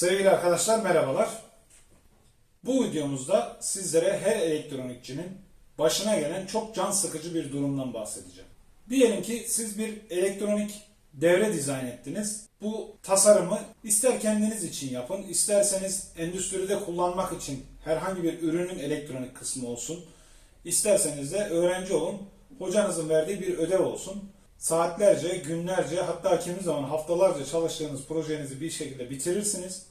Sevgili arkadaşlar merhabalar. Bu videomuzda sizlere her elektronikçinin başına gelen çok can sıkıcı bir durumdan bahsedeceğim. Diyelim ki siz bir elektronik devre dizayn ettiniz. Bu tasarımı ister kendiniz için yapın, isterseniz endüstride kullanmak için herhangi bir ürünün elektronik kısmı olsun, isterseniz de öğrenci olun, hocanızın verdiği bir ödev olsun. Saatlerce, günlerce hatta kimi zaman haftalarca çalıştığınız projenizi bir şekilde bitirirsiniz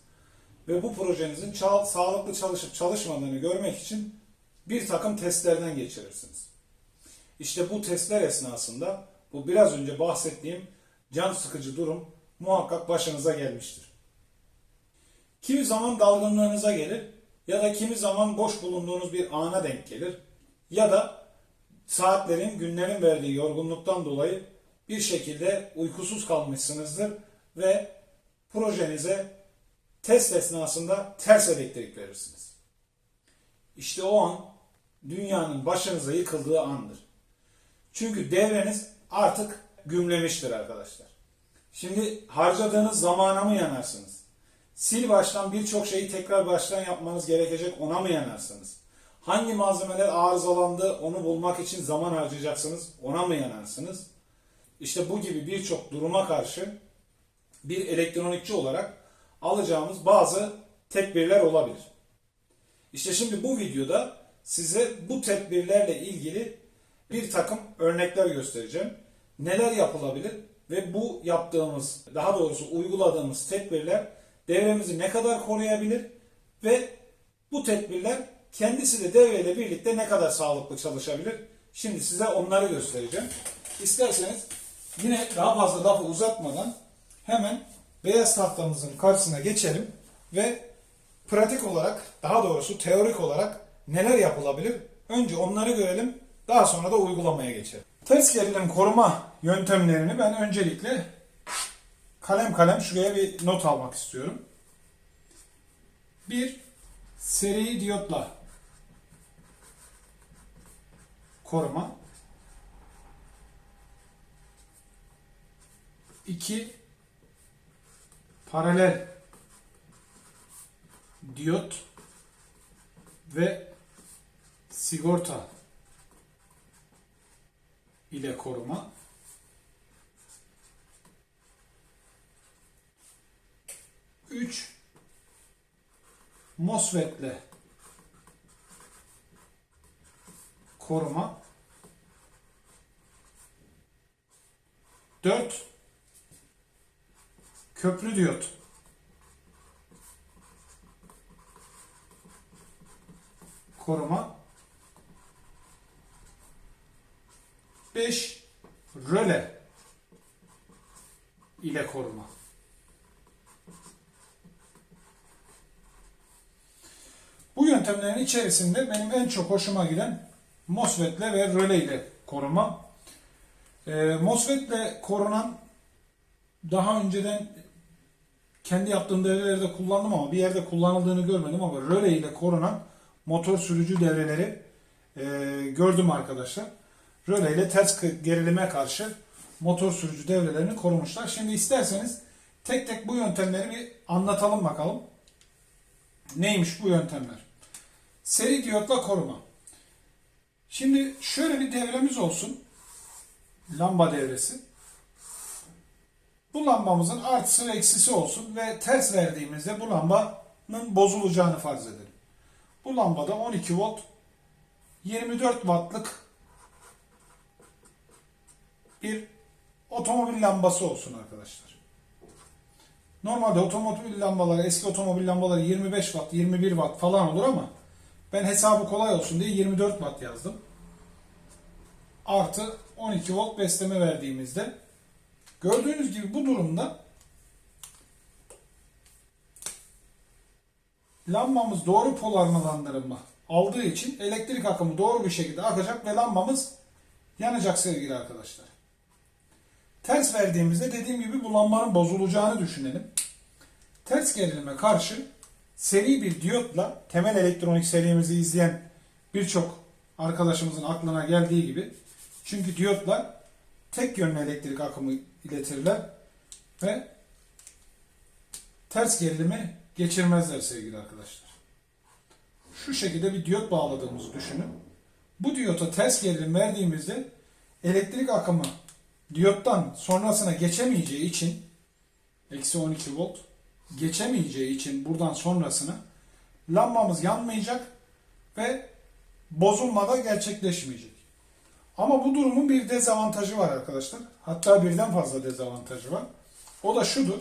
ve bu projenizin sağlıklı çalışıp çalışmadığını görmek için bir takım testlerden geçirirsiniz. İşte bu testler esnasında bu biraz önce bahsettiğim can sıkıcı durum muhakkak başınıza gelmiştir. Kimi zaman dalgınlığınıza gelir ya da kimi zaman boş bulunduğunuz bir ana denk gelir ya da saatlerin, günlerin verdiği yorgunluktan dolayı bir şekilde uykusuz kalmışsınızdır ve projenize test esnasında ters elektrik verirsiniz. İşte o an dünyanın başınıza yıkıldığı andır. Çünkü devreniz artık gümlemiştir arkadaşlar. Şimdi harcadığınız zamana mı yanarsınız? Sil baştan birçok şeyi tekrar baştan yapmanız gerekecek ona mı yanarsınız? Hangi malzemeler arızalandı onu bulmak için zaman harcayacaksınız ona mı yanarsınız? İşte bu gibi birçok duruma karşı bir elektronikçi olarak alacağımız bazı tedbirler olabilir. İşte şimdi bu videoda size bu tedbirlerle ilgili bir takım örnekler göstereceğim. Neler yapılabilir ve bu yaptığımız, daha doğrusu uyguladığımız tedbirler devremizi ne kadar koruyabilir ve bu tedbirler kendisi de devreyle birlikte ne kadar sağlıklı çalışabilir? Şimdi size onları göstereceğim. İsterseniz yine daha fazla lafı uzatmadan hemen beyaz tahtamızın karşısına geçelim ve pratik olarak, daha doğrusu teorik olarak neler yapılabilir? Önce onları görelim, daha sonra da uygulamaya geçelim. Ters gerilim koruma yöntemlerini ben öncelikle kalem kalem şuraya bir not almak istiyorum. Bir, seri diyotla koruma. İki, paralel diyot ve sigorta ile koruma. Üç, MOSFET'le koruma. Dört, köprü diyot. Koruma. 5 röle ile koruma. Bu yöntemlerin içerisinde benim en çok hoşuma giden MOSFET'le ve röle ile koruma. E, MOSFET'le korunan daha önceden kendi yaptığım devrelerde kullandım ama bir yerde kullanıldığını görmedim ama röle ile korunan motor sürücü devreleri e, gördüm arkadaşlar. Röle ile ters gerilime karşı motor sürücü devrelerini korumuşlar. Şimdi isterseniz tek tek bu yöntemleri bir anlatalım bakalım. Neymiş bu yöntemler? Seri diyotla koruma. Şimdi şöyle bir devremiz olsun. Lamba devresi. Bu lambamızın artısı ve eksisi olsun ve ters verdiğimizde bu lambanın bozulacağını farz edelim. Bu lambada 12 volt 24 wattlık bir otomobil lambası olsun arkadaşlar. Normalde otomobil lambaları, eski otomobil lambaları 25 watt, 21 watt falan olur ama ben hesabı kolay olsun diye 24 watt yazdım. Artı 12 volt besleme verdiğimizde gördüğünüz gibi bu durumda lambamız doğru polarlandırma aldığı için elektrik akımı doğru bir şekilde akacak ve lambamız yanacak sevgili arkadaşlar. Ters verdiğimizde dediğim gibi bu lambanın bozulacağını düşünelim. Ters gerilime karşı seri bir diyotla temel elektronik serimizi izleyen birçok arkadaşımızın aklına geldiği gibi çünkü diyotlar tek yönlü elektrik akımı iletirler ve ters gerilimi geçirmezler sevgili arkadaşlar. Şu şekilde bir diyot bağladığımızı düşünün. Bu diyota ters gerilim verdiğimizde elektrik akımı diyottan sonrasına geçemeyeceği için eksi 12 volt geçemeyeceği için buradan sonrasına lambamız yanmayacak ve bozulma da gerçekleşmeyecek. Ama bu durumun bir dezavantajı var arkadaşlar. Hatta birden fazla dezavantajı var. O da şudur.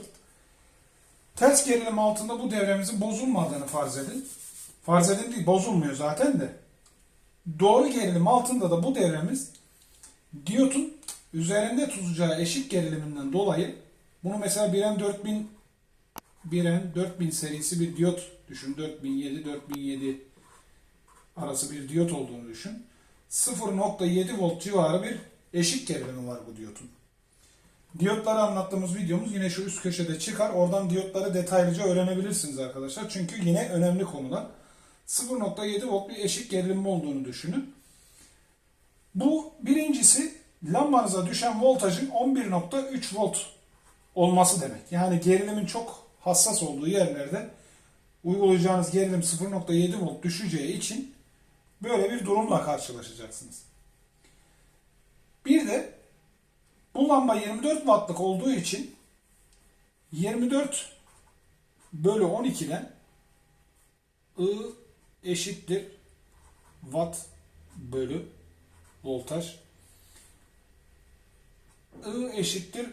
Ters gerilim altında bu devremizin bozulmadığını farz edin. Farz edin değil, bozulmuyor zaten de. Doğru gerilim altında da bu devremiz diyotun üzerinde tutacağı eşik geriliminden dolayı bunu mesela 1N 4000 1N 4000 serisi bir diyot düşün. 4007 4007 arası bir diyot olduğunu düşün. 0.7 volt civarı bir eşik gerilimi var bu diyotun. Diyotları anlattığımız videomuz yine şu üst köşede çıkar. Oradan diyotları detaylıca öğrenebilirsiniz arkadaşlar. Çünkü yine önemli konular. 0.7 volt bir eşik gerilimi olduğunu düşünün. Bu birincisi lambanıza düşen voltajın 11.3 volt olması demek. Yani gerilimin çok hassas olduğu yerlerde uygulayacağınız gerilim 0.7 volt düşeceği için böyle bir durumla karşılaşacaksınız. Bir de bu lamba 24 wattlık olduğu için 24 bölü 12'den I eşittir watt bölü voltaj. I eşittir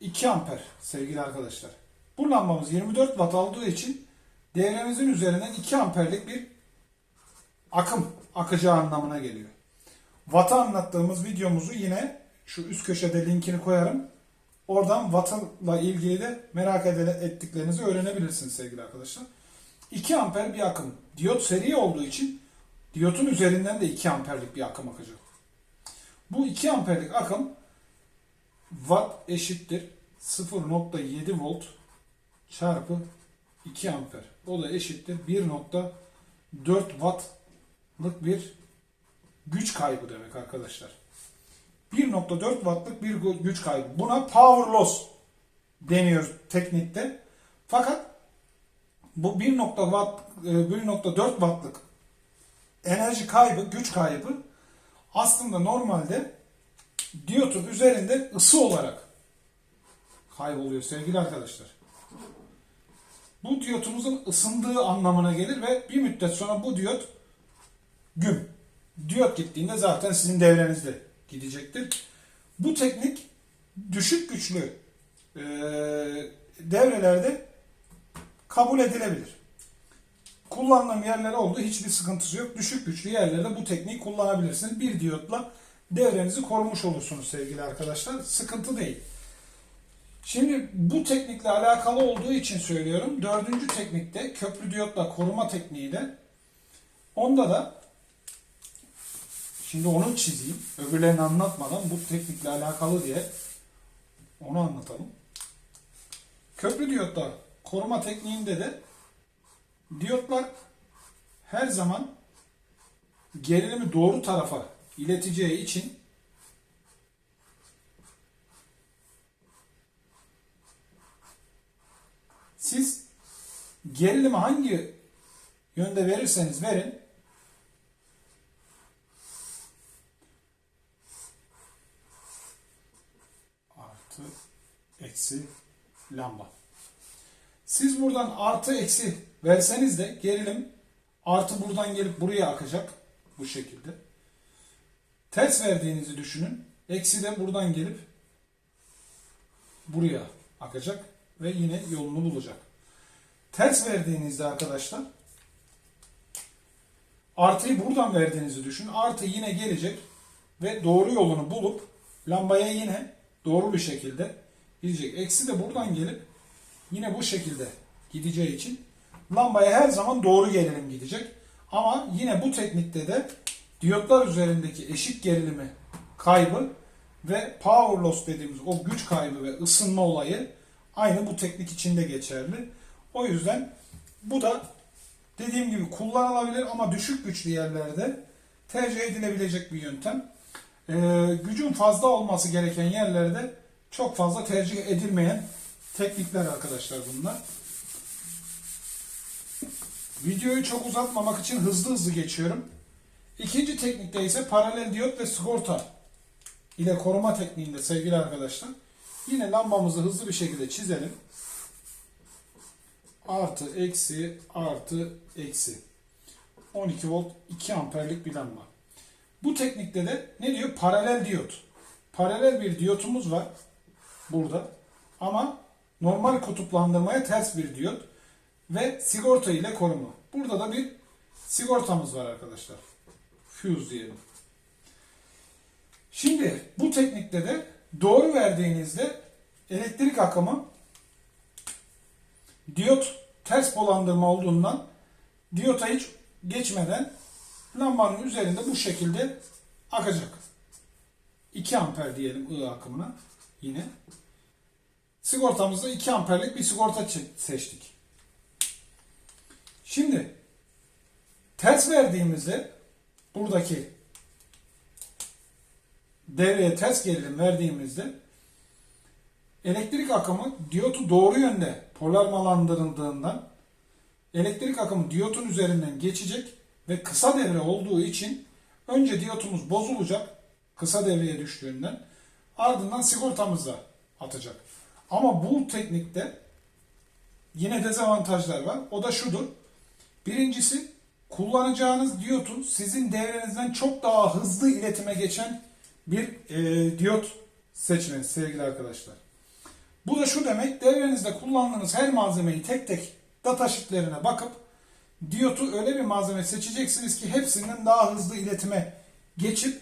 2 amper sevgili arkadaşlar. Bu lambamız 24 watt aldığı için devremizin üzerinden 2 amperlik bir akım akacağı anlamına geliyor. Watt'ı anlattığımız videomuzu yine şu üst köşede linkini koyarım. Oradan Watt'la ilgili de merak ettiklerinizi öğrenebilirsiniz sevgili arkadaşlar. 2 amper bir akım. Diyot seri olduğu için diyotun üzerinden de 2 amperlik bir akım akacak. Bu 2 amperlik akım watt eşittir 0.7 volt çarpı 2 amper. O da eşittir 1.4 wattlık bir güç kaybı demek arkadaşlar. 1.4 wattlık bir güç kaybı. Buna power loss deniyor teknikte. Fakat bu 1.4 wattlık enerji kaybı, güç kaybı aslında normalde diyotun üzerinde ısı olarak kayboluyor sevgili arkadaşlar. Bu diyotumuzun ısındığı anlamına gelir ve bir müddet sonra bu diyot güm. Diyot gittiğinde zaten sizin devrenizde gidecektir. Bu teknik düşük güçlü e, devrelerde kabul edilebilir. Kullanılan yerler olduğu hiçbir sıkıntısı yok. Düşük güçlü yerlerde bu tekniği kullanabilirsiniz. Bir diyotla devrenizi korumuş olursunuz sevgili arkadaşlar. Sıkıntı değil. Şimdi bu teknikle alakalı olduğu için söylüyorum. Dördüncü teknikte köprü diyotla koruma tekniği de onda da şimdi onu çizeyim. Öbürlerini anlatmadan bu teknikle alakalı diye onu anlatalım. Köprü diyotla koruma tekniğinde de diyotlar her zaman gerilimi doğru tarafa ileteceği için siz gerilimi hangi yönde verirseniz verin artı eksi lamba. Siz buradan artı eksi verseniz de gerilim artı buradan gelip buraya akacak bu şekilde. Ters verdiğinizi düşünün. Eksi de buradan gelip buraya akacak ve yine yolunu bulacak. Ters verdiğinizde arkadaşlar artıyı buradan verdiğinizi düşünün. Artı yine gelecek ve doğru yolunu bulup lambaya yine doğru bir şekilde gidecek. Eksi de buradan gelip yine bu şekilde gideceği için lambaya her zaman doğru gerilim gidecek. Ama yine bu teknikte de diyotlar üzerindeki eşik gerilimi kaybı ve power loss dediğimiz o güç kaybı ve ısınma olayı aynı bu teknik içinde geçerli. O yüzden bu da dediğim gibi kullanılabilir ama düşük güçlü yerlerde tercih edilebilecek bir yöntem. Ee, gücün fazla olması gereken yerlerde çok fazla tercih edilmeyen teknikler arkadaşlar bunlar. Videoyu çok uzatmamak için hızlı hızlı geçiyorum. İkinci teknikte ise paralel diyot ve sigorta ile koruma tekniğinde sevgili arkadaşlar. Yine lambamızı hızlı bir şekilde çizelim. Artı, eksi, artı, eksi. 12 volt 2 amperlik bir lamba. Bu teknikte de ne diyor? Paralel diyot. Paralel bir diyotumuz var burada. Ama normal kutuplandırmaya ters bir diyot ve sigorta ile koruma. Burada da bir sigortamız var arkadaşlar. Fuse diyelim. Şimdi bu teknikte de doğru verdiğinizde elektrik akımı diyot ters polandırma olduğundan diyota hiç geçmeden lambanın üzerinde bu şekilde akacak. 2 amper diyelim I akımına yine. Sigortamızda 2 amperlik bir sigorta seçtik. Şimdi ters verdiğimizde buradaki devreye ters gerilim verdiğimizde elektrik akımı diyotu doğru yönde polarmalandırıldığından elektrik akımı diyotun üzerinden geçecek ve kısa devre olduğu için önce diyotumuz bozulacak kısa devreye düştüğünden ardından sigortamıza atacak. Ama bu teknikte yine dezavantajlar var. O da şudur. Birincisi kullanacağınız diyotun sizin devrenizden çok daha hızlı iletime geçen bir e, diyot seçmeniz sevgili arkadaşlar. Bu da şu demek devrenizde kullandığınız her malzemeyi tek tek data sheetlerine bakıp diyotu öyle bir malzeme seçeceksiniz ki hepsinden daha hızlı iletime geçip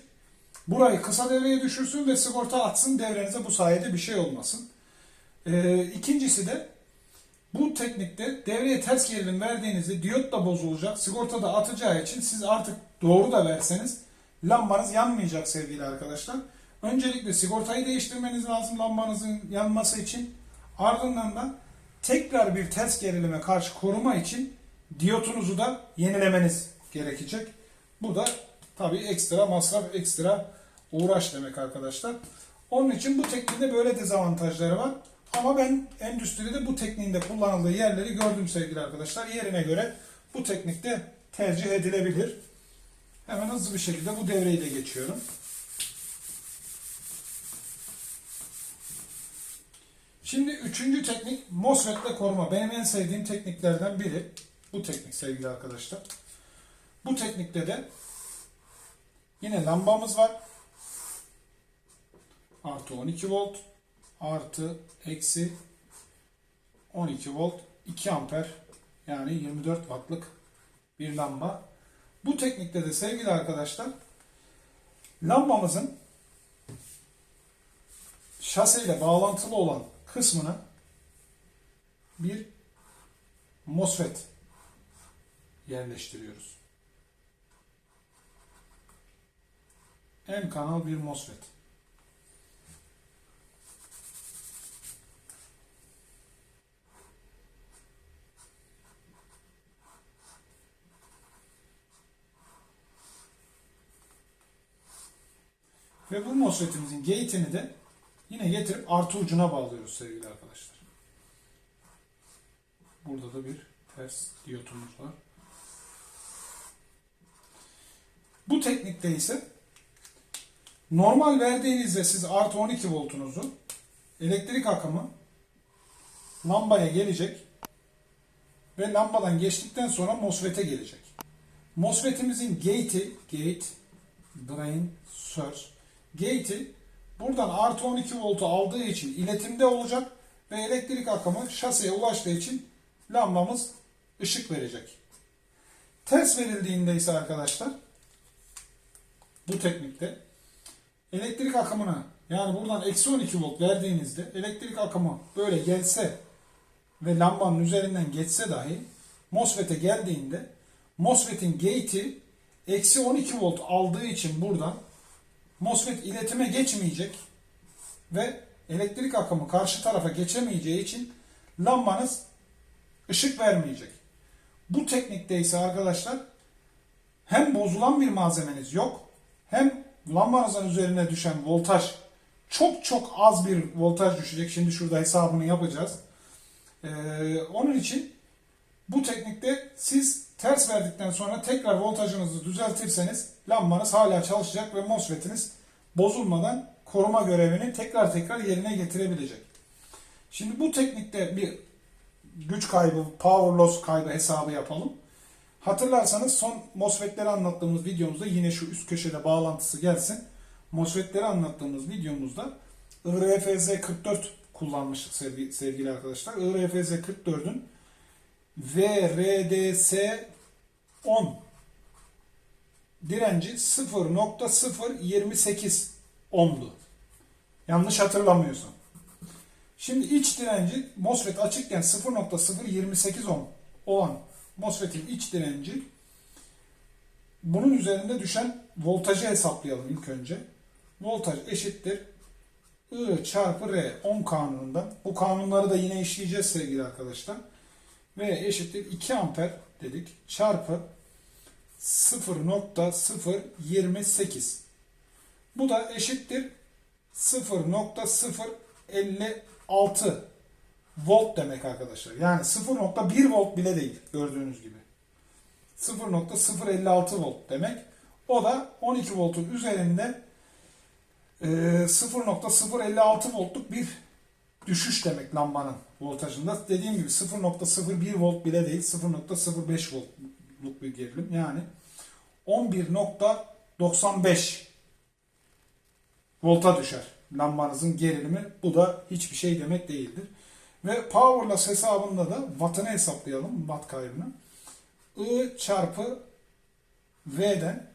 burayı kısa devreye düşürsün ve sigorta atsın devrenize bu sayede bir şey olmasın. Ee, ikincisi de bu teknikte devreye ters gerilim verdiğinizde diyot da bozulacak, sigorta da atacağı için siz artık doğru da verseniz lambanız yanmayacak sevgili arkadaşlar. Öncelikle sigortayı değiştirmeniz lazım lambanızın yanması için. Ardından da tekrar bir ters gerilime karşı koruma için diyotunuzu da yenilemeniz gerekecek. Bu da tabii ekstra masraf, ekstra uğraş demek arkadaşlar. Onun için bu tekniğinde böyle dezavantajları var. Ama ben endüstride bu tekniğinde kullanıldığı yerleri gördüm sevgili arkadaşlar. Yerine göre bu teknikte tercih edilebilir. Hemen hızlı bir şekilde bu devreyi de geçiyorum. Şimdi üçüncü teknik MOSFET'le koruma. Benim en sevdiğim tekniklerden biri. Bu teknik sevgili arkadaşlar. Bu teknikte de yine lambamız var. Artı 12 volt. Artı eksi 12 volt. 2 amper. Yani 24 wattlık bir lamba. Bu teknikte de sevgili arkadaşlar lambamızın şaseyle bağlantılı olan kısmına bir MOSFET yerleştiriyoruz. M kanal bir MOSFET. Ve bu MOSFET'imizin gate'ini de yine getirip artı ucuna bağlıyoruz sevgili arkadaşlar. Burada da bir ters diyotumuz var. Bu teknikte ise normal verdiğinizde siz artı 12 voltunuzu elektrik akımı lambaya gelecek ve lambadan geçtikten sonra MOSFET'e gelecek. MOSFET'imizin gate'i, gate, drain, source, gate'i buradan artı 12 voltu aldığı için iletimde olacak ve elektrik akımı şaseye ulaştığı için lambamız ışık verecek. Ters verildiğinde ise arkadaşlar bu teknikte elektrik akımına yani buradan eksi 12 volt verdiğinizde elektrik akımı böyle gelse ve lambanın üzerinden geçse dahi MOSFET'e geldiğinde MOSFET'in gate'i eksi 12 volt aldığı için buradan MOSFET iletime geçmeyecek ve elektrik akımı karşı tarafa geçemeyeceği için lambanız ışık vermeyecek. Bu teknikte ise arkadaşlar hem bozulan bir malzemeniz yok hem lambanızın üzerine düşen voltaj çok çok az bir voltaj düşecek. Şimdi şurada hesabını yapacağız. Ee, onun için bu teknikte siz ters verdikten sonra tekrar voltajınızı düzeltirseniz lambanız hala çalışacak ve MOSFET'iniz bozulmadan koruma görevini tekrar tekrar yerine getirebilecek. Şimdi bu teknikte bir güç kaybı, power loss kaybı hesabı yapalım. Hatırlarsanız son MOSFET'leri anlattığımız videomuzda yine şu üst köşede bağlantısı gelsin. MOSFET'leri anlattığımız videomuzda IRFZ 44 kullanmıştık sevgili, arkadaşlar. IRFZ 44'ün VRDS 10 direnci 0.028 ohm'du. Yanlış hatırlamıyorsam. Şimdi iç direnci MOSFET açıkken 0.028 ohm olan MOSFET'in iç direnci bunun üzerinde düşen voltajı hesaplayalım ilk önce. Voltaj eşittir I çarpı R ohm kanunundan. Bu kanunları da yine işleyeceğiz sevgili arkadaşlar. Ve eşittir 2 amper dedik çarpı 0.028. Bu da eşittir 0.056 volt demek arkadaşlar. Yani 0.1 volt bile değil gördüğünüz gibi. 0.056 volt demek. O da 12 voltun üzerinde e, 0.056 voltluk bir düşüş demek lambanın voltajında. Dediğim gibi 0.01 volt bile değil 0.05 voltluk bir gerilim. Yani 11.95 volta düşer lambanızın gerilimi. Bu da hiçbir şey demek değildir. Ve power loss hesabında da wattını hesaplayalım. Watt kaybını. I çarpı V'den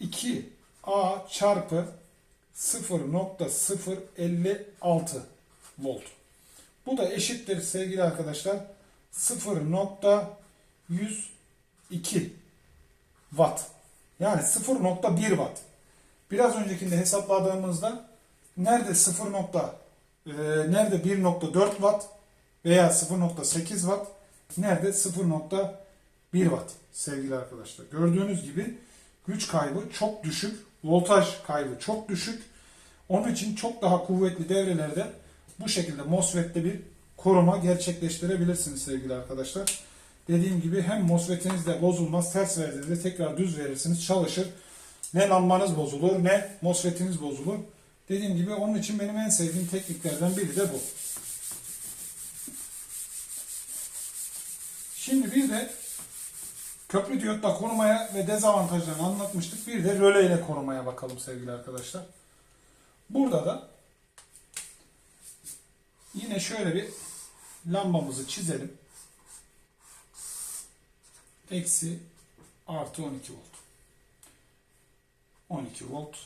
2A çarpı 0.056 volt. Bu da eşittir sevgili arkadaşlar 0.102 watt. Yani 0.1 watt. Biraz öncekinde hesapladığımızda nerede 0. E, nerede 1.4 watt veya 0.8 watt nerede 0.1 watt sevgili arkadaşlar. Gördüğünüz gibi güç kaybı çok düşük, voltaj kaybı çok düşük. Onun için çok daha kuvvetli devrelerde bu şekilde MOSFET'te bir koruma gerçekleştirebilirsiniz sevgili arkadaşlar. Dediğim gibi hem MOSFET'iniz de bozulmaz, ters verdiğinizde tekrar düz verirsiniz, çalışır. Ne lambanız bozulur ne MOSFET'iniz bozulur. Dediğim gibi onun için benim en sevdiğim tekniklerden biri de bu. Şimdi bir de köprü diyotla korumaya ve dezavantajlarını anlatmıştık. Bir de röle ile korumaya bakalım sevgili arkadaşlar. Burada da yine şöyle bir lambamızı çizelim. Eksi artı 12 volt. 12 volt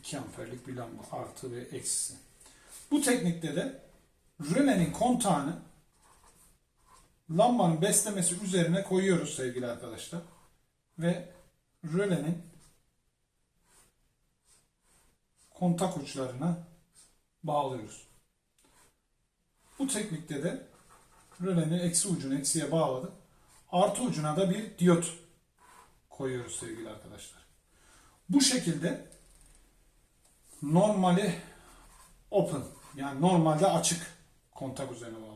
2 amperlik bir lamba artı ve eksisi. Bu teknikte de rölenin kontağını lambanın beslemesi üzerine koyuyoruz sevgili arkadaşlar. Ve rölenin kontak uçlarına bağlıyoruz. Bu teknikte de rölenin eksi ucunu eksiye bağladık. Artı ucuna da bir diyot koyuyoruz sevgili arkadaşlar. Bu şekilde normali open yani normalde açık kontak üzerine bağlıyoruz.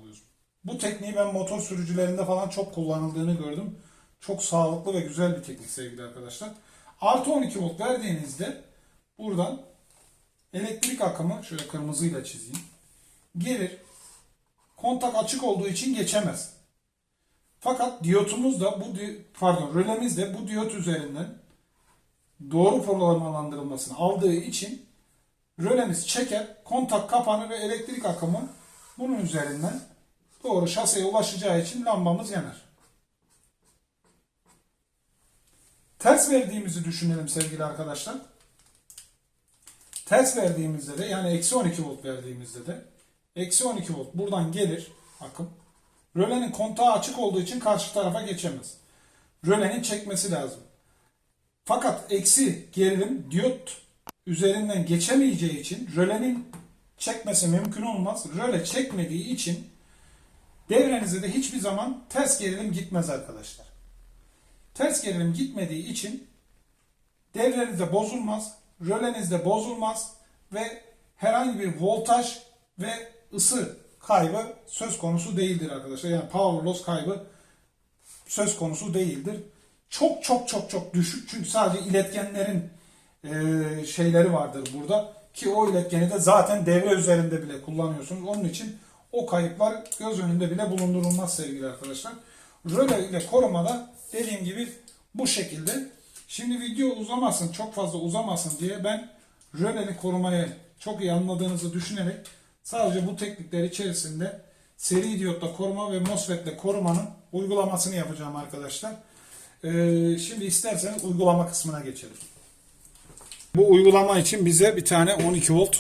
Bu tekniği ben motor sürücülerinde falan çok kullanıldığını gördüm. Çok sağlıklı ve güzel bir teknik sevgili arkadaşlar. Artı 12 volt verdiğinizde buradan elektrik akımı şöyle kırmızıyla çizeyim. Gelir. Kontak açık olduğu için geçemez. Fakat diyotumuz da bu pardon rölemiz de bu diyot üzerinden doğru programalandırılmasını aldığı için rölemiz çeker, kontak kapanır ve elektrik akımı bunun üzerinden doğru şaseye ulaşacağı için lambamız yanar. Ters verdiğimizi düşünelim sevgili arkadaşlar. Ters verdiğimizde de yani eksi 12 volt verdiğimizde de eksi 12 volt buradan gelir akım. Rölenin kontağı açık olduğu için karşı tarafa geçemez. Rölenin çekmesi lazım. Fakat eksi gerilim diyot üzerinden geçemeyeceği için rölenin çekmesi mümkün olmaz. Röle çekmediği için devrenize de hiçbir zaman ters gerilim gitmez arkadaşlar. Ters gerilim gitmediği için devrenizde bozulmaz, rölenizde bozulmaz ve herhangi bir voltaj ve ısı kaybı söz konusu değildir arkadaşlar. Yani power loss kaybı söz konusu değildir. Çok çok çok çok düşük çünkü sadece iletkenlerin e, şeyleri vardır burada ki o iletkeni de zaten devre üzerinde bile kullanıyorsunuz. Onun için o kayıplar göz önünde bile bulundurulmaz sevgili arkadaşlar. Röle ile korumada dediğim gibi bu şekilde. Şimdi video uzamasın, çok fazla uzamasın diye ben röleli korumayı çok iyi anladığınızı düşünerek sadece bu teknikler içerisinde seri diyotla koruma ve MOSFET'le korumanın uygulamasını yapacağım arkadaşlar. Ee, şimdi isterseniz uygulama kısmına geçelim. Bu uygulama için bize bir tane 12 volt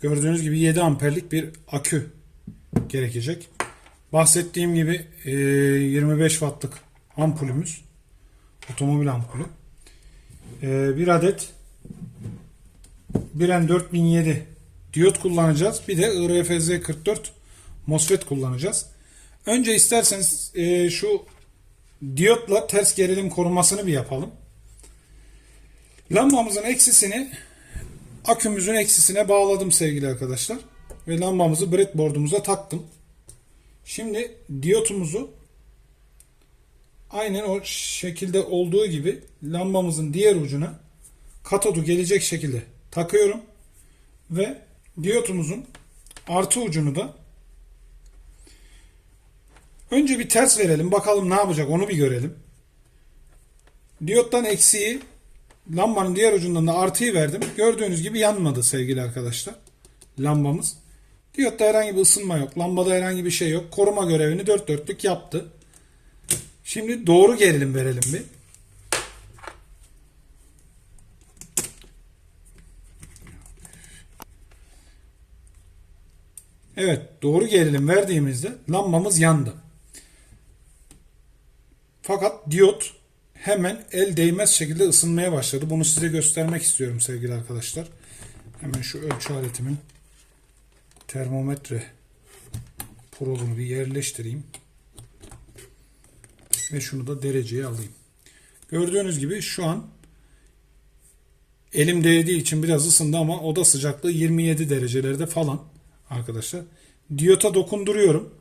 gördüğünüz gibi 7 amperlik bir akü gerekecek. Bahsettiğim gibi e, 25 wattlık ampulümüz otomobil ampulü. E, bir adet Biren 4007 diyot kullanacağız. Bir de IRFZ 44 MOSFET kullanacağız. Önce isterseniz e, şu diyotla ters gerilim korumasını bir yapalım. Lambamızın eksisini akümüzün eksisine bağladım sevgili arkadaşlar. Ve lambamızı breadboard'umuza taktım. Şimdi diyotumuzu aynen o şekilde olduğu gibi lambamızın diğer ucuna katodu gelecek şekilde takıyorum. Ve diyotumuzun artı ucunu da önce bir ters verelim. Bakalım ne yapacak onu bir görelim. Diyottan eksiği lambanın diğer ucundan da artıyı verdim. Gördüğünüz gibi yanmadı sevgili arkadaşlar. Lambamız. Diyotta herhangi bir ısınma yok. Lambada herhangi bir şey yok. Koruma görevini dört dörtlük yaptı. Şimdi doğru gerilim verelim bir. Evet doğru gerilim verdiğimizde lambamız yandı. Fakat diyot hemen el değmez şekilde ısınmaya başladı. Bunu size göstermek istiyorum sevgili arkadaşlar. Hemen şu ölçü aletimin termometre probunu bir yerleştireyim. Ve şunu da dereceye alayım. Gördüğünüz gibi şu an elim değdiği için biraz ısındı ama oda sıcaklığı 27 derecelerde falan arkadaşlar. Diyota dokunduruyorum.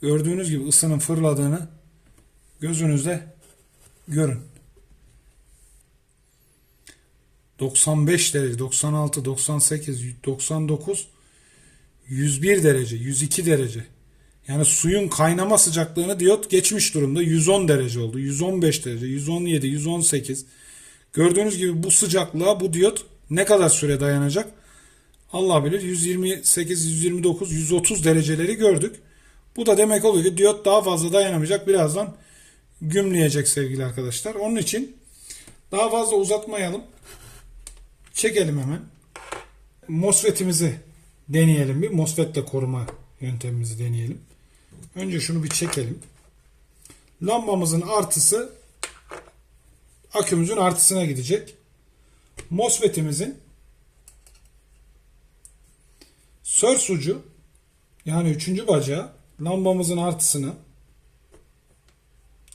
Gördüğünüz gibi ısının fırladığını gözünüzde görün. 95 derece, 96, 98, 99, 101 derece, 102 derece. Yani suyun kaynama sıcaklığını diyot geçmiş durumda. 110 derece oldu. 115 derece, 117, 118. Gördüğünüz gibi bu sıcaklığa bu diyot ne kadar süre dayanacak? Allah bilir 128, 129, 130 dereceleri gördük. Bu da demek oluyor ki diyot daha fazla dayanamayacak. Birazdan gümleyecek sevgili arkadaşlar. Onun için daha fazla uzatmayalım. Çekelim hemen. MOSFET'imizi deneyelim bir. MOSFET'le koruma yöntemimizi deneyelim. Önce şunu bir çekelim. Lambamızın artısı akümüzün artısına gidecek. MOSFET'imizin Source ucu yani üçüncü bacağı lambamızın artısına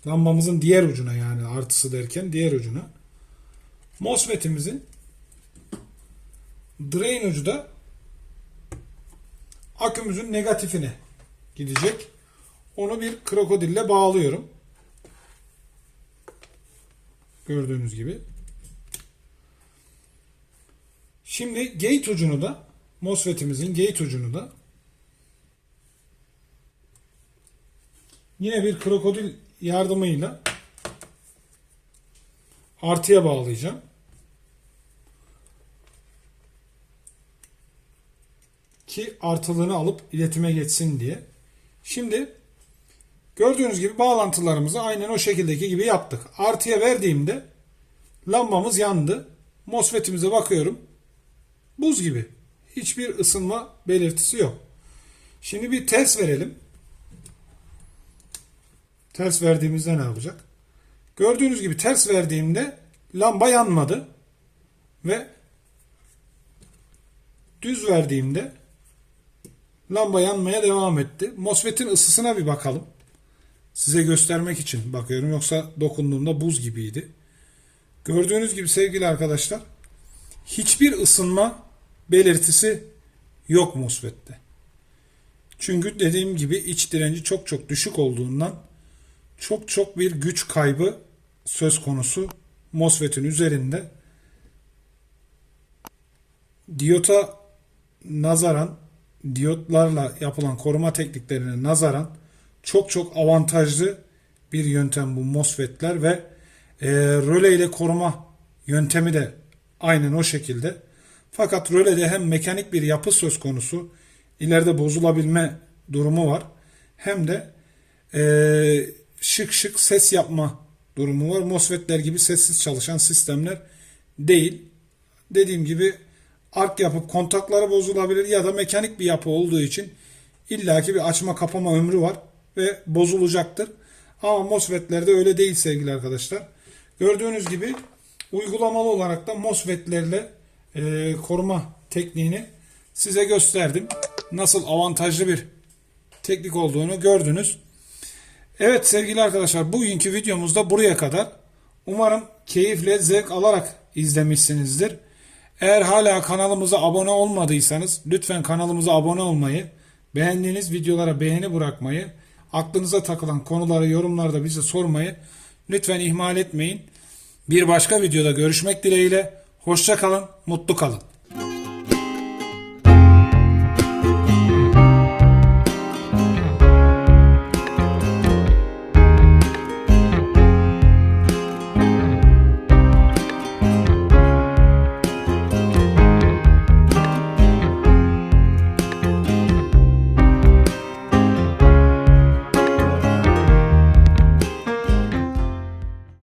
lambamızın diğer ucuna yani artısı derken diğer ucuna MOSFET'imizin drain ucu da akümüzün negatifine gidecek. Onu bir krokodille bağlıyorum. Gördüğünüz gibi. Şimdi gate ucunu da MOSFET'imizin gate ucunu da yine bir krokodil yardımıyla artıya bağlayacağım. Ki artılığını alıp iletime geçsin diye. Şimdi gördüğünüz gibi bağlantılarımızı aynen o şekildeki gibi yaptık. Artıya verdiğimde lambamız yandı. MOSFET'imize bakıyorum. Buz gibi. Hiçbir ısınma belirtisi yok. Şimdi bir ters verelim. Ters verdiğimizde ne yapacak? Gördüğünüz gibi ters verdiğimde lamba yanmadı. Ve düz verdiğimde lamba yanmaya devam etti. MOSFET'in ısısına bir bakalım. Size göstermek için bakıyorum. Yoksa dokunduğumda buz gibiydi. Gördüğünüz gibi sevgili arkadaşlar hiçbir ısınma belirtisi yok MOSFET'te. Çünkü dediğim gibi iç direnci çok çok düşük olduğundan çok çok bir güç kaybı söz konusu MOSFET'in üzerinde. Diyota nazaran, diyotlarla yapılan koruma tekniklerine nazaran çok çok avantajlı bir yöntem bu MOSFET'ler ve e, röle ile koruma yöntemi de aynen o şekilde. Fakat rölede hem mekanik bir yapı söz konusu, ileride bozulabilme durumu var. Hem de e, şık şık ses yapma durumu var. MOSFET'ler gibi sessiz çalışan sistemler değil. Dediğim gibi ark yapıp kontakları bozulabilir ya da mekanik bir yapı olduğu için illaki bir açma kapama ömrü var ve bozulacaktır. Ama MOSFET'lerde öyle değil sevgili arkadaşlar. Gördüğünüz gibi uygulamalı olarak da MOSFET'lerle e, koruma tekniğini size gösterdim. Nasıl avantajlı bir teknik olduğunu gördünüz. Evet sevgili arkadaşlar bugünkü videomuzda buraya kadar. Umarım keyifle zevk alarak izlemişsinizdir. Eğer hala kanalımıza abone olmadıysanız lütfen kanalımıza abone olmayı, beğendiğiniz videolara beğeni bırakmayı, aklınıza takılan konuları yorumlarda bize sormayı lütfen ihmal etmeyin. Bir başka videoda görüşmek dileğiyle. Hoşça kalın, mutlu kalın.